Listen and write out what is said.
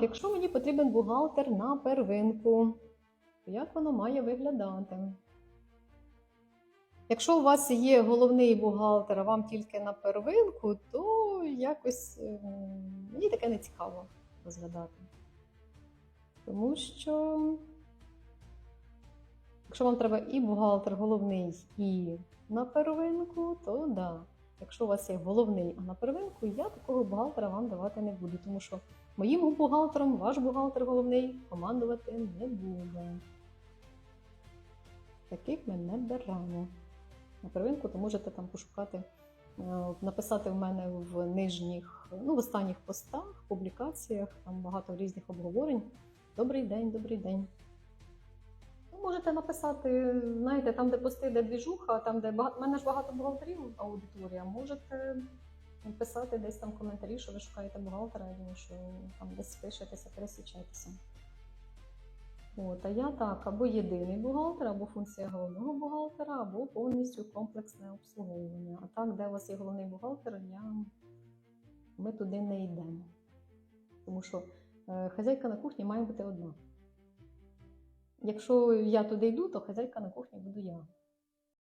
Якщо мені потрібен бухгалтер на первинку, то як воно має виглядати? Якщо у вас є головний бухгалтер, а вам тільки на первинку, то якось ем, мені таке не цікаво розглядати. Тому що, якщо вам треба і бухгалтер головний, і на первинку, то да. Якщо у вас є головний, а на первинку, я такого бухгалтера вам давати не буду, тому що моїм бухгалтером ваш бухгалтер головний командувати не буде. Таких ми не беремо. На первинку, то можете там пошукати, е, написати в мене в нижніх, ну, в останніх постах, публікаціях, там багато різних обговорень. Добрий день, добрий день. Можете написати, знаєте, там, де пости, де двіжуха, там, де багато. У мене ж багато бухгалтерів аудиторія. Можете писати десь там коментарі, що ви шукаєте бухгалтера, думаю, що там десь пишетеся, пересічайтеся. От, а я так, або єдиний бухгалтер, або функція головного бухгалтера, або повністю комплексне обслуговування. А так, де у вас є головний бухгалтер, я... ми туди не йдемо. Тому що е, хазяйка на кухні має бути одна. Якщо я туди йду, то хазяйка на кухні буду я.